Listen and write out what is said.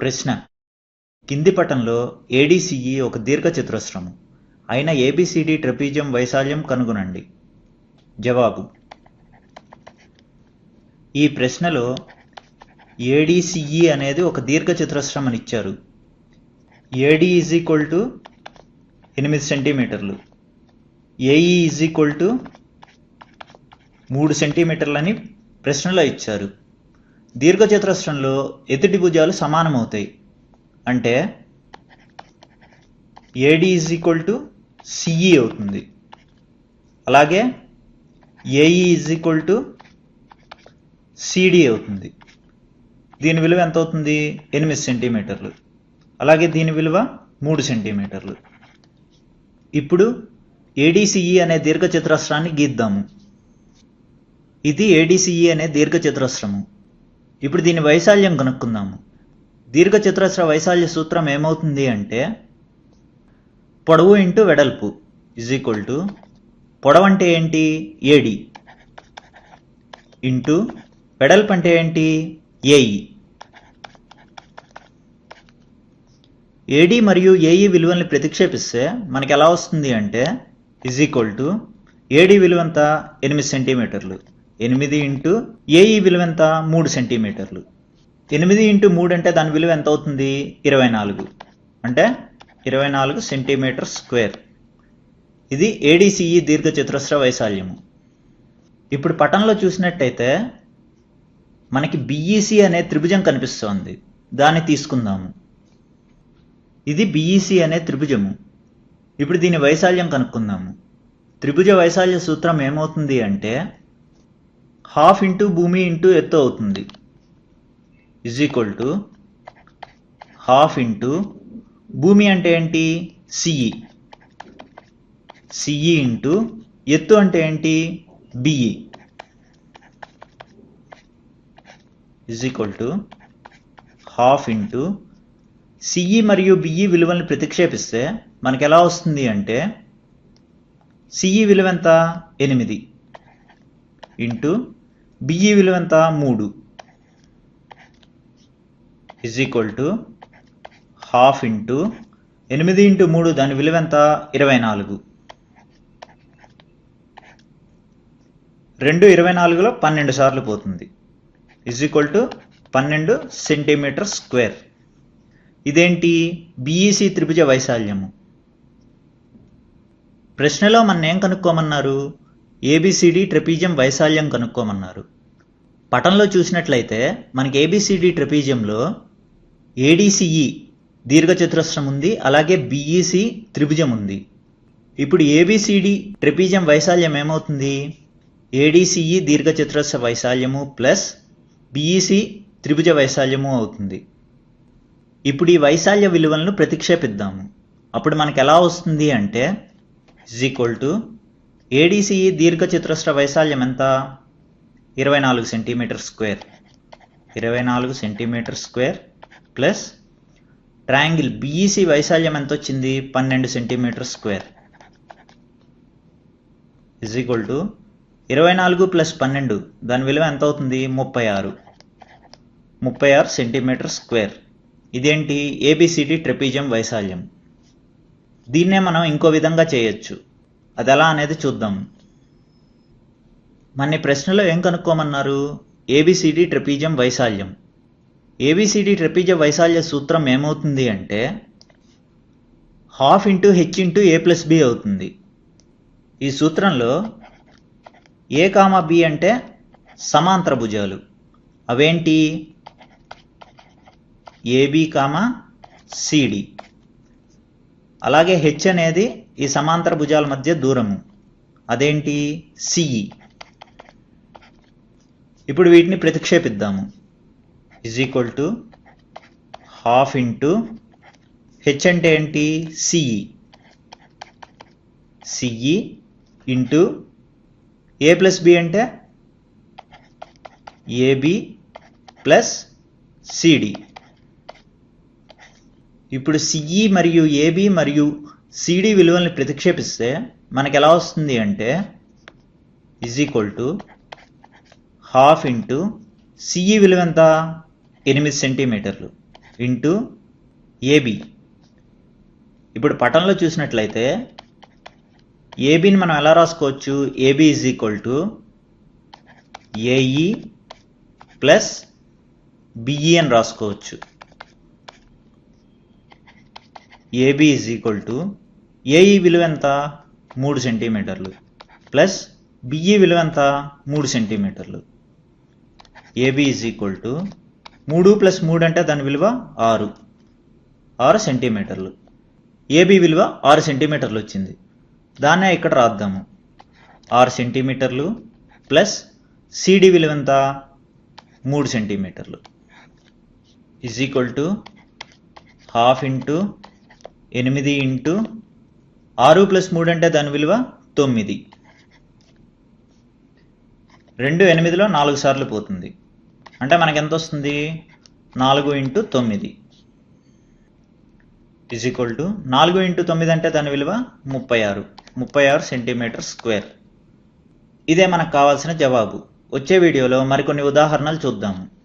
ప్రశ్న. కింది పటంలో ఏడీసీఈ ఒక దీర్ఘచతురస్రము. అయిన ఏబిసిడి ట్రపీజియం వైశాల్యం కనుగొనండి. జవాబు. ఈ ప్రశ్నలో ఏడీసీఈ అనేది ఒక దీర్ఘచతురస్రం అని ఇచ్చారు ఏడి ఈజ్ ఈక్వల్ టు ఎనిమిది సెంటీమీటర్లు. ఏఈ ఈజ్ ఈక్వల్ టు మూడు సెంటీమీటర్లని ప్రశ్నలో ఇచ్చారు. దీర్ఘచతురస్రంలో ఎదుటి భుజాలు సమానమవుతాయి. అంటే AD is equal to CE అవుతుంది. అలాగే AE is equal to CD అవుతుంది. దీని విలువ ఎంత అవుతుంది? ఎనిమిది సెంటీమీటర్లు. అలాగే దీని విలువ మూడు సెంటీమీటర్లు. ఇప్పుడు ఏడీసీఈ అనే దీర్ఘచతురస్రాన్ని గీద్దాము. ఇది ఏడీసీఈ అనే దీర్ఘచతురస్రము. ఇప్పుడు దీని వైశాల్యం కనుక్కుందాము. దీర్ఘచతురస్ర వైశాల్య సూత్రం ఏమవుతుంది అంటే పొడవు ఇంటూ వెడల్పు ఇజ్ ఈక్వల్ టు పొడవు అంటే ఏంటి? ఏడి ఇంటూ వెడల్పు అంటే ఏంటి? ఏఈ ఏడి మరియు ఏఈ విలువల్ని ప్రతిక్షేపిస్తే మనకి ఎలా వస్తుంది అంటే ఇజ్ ఈక్వల్ టు ఏడి విలువ ఎనిమిది సెంటీమీటర్లు. ఎనిమిది ఇంటూ ఏఈ విలువ ఎంత? మూడు సెంటీమీటర్లు. ఎనిమిది ఇంటూ మూడు అంటే దాని విలువ ఎంత అవుతుంది? ఇరవై నాలుగు. అంటే ఇరవై నాలుగు సెంటీమీటర్ స్క్వేర్. ఇది ఏడీసీఈ దీర్ఘచతురస్ర వైశాల్యము. ఇప్పుడు పటంలో చూసినట్టయితే మనకి బిఈసి అనే త్రిభుజం కనిపిస్తోంది. దాన్ని తీసుకుందాము. ఇది బిఈసి అనే త్రిభుజము. ఇప్పుడు దీని వైశాల్యం కనుక్కుందాము. త్రిభుజ వైశాల్య సూత్రం ఏమవుతుంది అంటే హాఫ్ ఇంటూ భూమి ఇంటూ ఎత్తు అవుతుంది. Is equal to half into భూమి అంటే ఏంటి? సిఈ సిఈ ఇంటూ ఎత్తు అంటే ఏంటి? BE is equal to half into CE మరియు బిఈ విలువల్ని ప్రతిక్షేపిస్తే మనకు ఎలా వస్తుంది అంటే సిఈ విలువ ఎంత? ఎనిమిది. ఇంటూ బిఈ విలువ ఎంత? మూడు. Is equal to half into ఎనిమిది ఇంటూ మూడు దాని విలువ ఎంత? ఇరవై నాలుగు. రెండు ఇరవై నాలుగులో పన్నెండు సార్లు పోతుంది. ఇజ్ ఈక్వల్ టు పన్నెండు సెంటీమీటర్ స్క్వేర్ ఇదేంటి? బీఈసీ త్రిభుజ వైశాల్యము. ప్రశ్నలో మన ఏం కనుక్కోమన్నారు? ఏబిసిడి ట్రెపీజియం వైశాల్యం కనుక్కోమన్నారు. పటంలో చూసినట్లయితే మనకి ఏబిసిడి ట్రెపీజియంలో ఏడిసిఈ దీర్ఘచతురస్రం ఉంది అలాగే బిఈసి త్రిభుజం ఉంది. ఇప్పుడు ఏబిసిడి ట్రెపీజియం వైశాల్యం ఏమవుతుంది? ఏడిసిఈ దీర్ఘచతురస్ర వైశాల్యము ప్లస్ బిఈసి త్రిభుజ వైశాల్యము అవుతుంది. ఇప్పుడు ఈ వైశాల్య విలువలను ప్రతిక్షేపిద్దాము. అప్పుడు మనకు ఎలా వస్తుంది అంటే ఇజ్ ఈక్వల్ టు ఏడీసీఈ దీర్ఘచతురస్ర వైశాల్యం ఎంత? ఇరవై నాలుగు సెంటీమీటర్ స్క్వేర్. ఇరవై నాలుగు centimetre square plus triangle BEC వైశాల్యం ఎంత వచ్చింది పన్నెండు centimetre square. Is equal to ఇరవై నాలుగు ప్లస్ పన్నెండు. దాని విలువ ఎంత అవుతుంది ముప్పై ఆరు. ముప్పై ఆరు సెంటీమీటర్ స్క్వేర్. ఇదేంటి? ఏబిసిడి ట్రెపిజం వైశాల్యం. దీన్నే మనం ఇంకో విధంగా చేయొచ్చు. అది ఎలా అనేది చూద్దాం. మన ప్రశ్నలో ఏం కనుక్కోమన్నారు? ఏబిసిడి ట్రెపీజియం వైశాల్యం. ఏబిసిడి ట్రెపీజియం వైశాల్య సూత్రం ఏమవుతుంది అంటే half into H into A plus B అవుతుంది. ఈ సూత్రంలో ఏ కామా బి అంటే సమాంతర భుజాలు. అవేంటి? ఏబి కామా సిడి అలాగే హెచ్ అనేది ఈ సమాంతర భుజాల మధ్య దూరము. అదేంటి? సిఈ ఇప్పుడు వీటిని ప్రతిక్షేపిద్దాము. Is equal to half into H అంటే ఏంటి? CE CE into A plus B అంటే ఏబి ప్లస్ సిడి ఇప్పుడు సిఈ మరియు ఏబి మరియు సిడి విలువల్ని ప్రతిక్షేపిస్తే మనకు ఎలా వస్తుంది అంటే is equal to half into CE విలువ ఎంత? ఎనిమిది సెంటీమీటర్లు ఇంటూ ఏబి ఇప్పుడు పటంలో చూసినట్లయితే ఏబిని మనం ఎలా రాసుకోవచ్చు? AB is equal to AE plus BE అని రాసుకోవచ్చు. AB is equal to AE విలువ ఎంత? మూడు సెంటీమీటర్లు. ప్లస్ బిఈ విలువ ఎంత? మూడు సెంటీమీటర్లు. ఏబి ఈజ్ ఈక్వల్ టు మూడు ప్లస్ మూడు అంటే దాని విలువ ఆరు. ఆరు సెంటీమీటర్లు. ఏబి విలువ ఆరు సెంటీమీటర్లు వచ్చింది. దాన్నే ఇక్కడ రాద్దాము. ఆరు సెంటీమీటర్లు ప్లస్ సిడి విలువ ఎంత? మూడు సెంటీమీటర్లు. Is equal to half into ఎనిమిది ఇంటూ ఆరు ప్లస్ మూడు అంటే దాని విలువ తొమ్మిది. రెండు ఎనిమిదిలో నాలుగు సార్లు పోతుంది. అంటే మనకి ఎంత వస్తుంది? నాలుగు ఇంటూ తొమ్మిది. ఇజ్ ఈక్వల్ టు నాలుగు ఇంటూ తొమ్మిది అంటే దాని విలువ ముప్పై ఆరు. ముప్పై ఆరు సెంటీమీటర్ స్క్వేర్ ఇదే మనకు కావాల్సిన జవాబు. వచ్చే వీడియోలో మరికొన్ని ఉదాహరణలు చూద్దాము.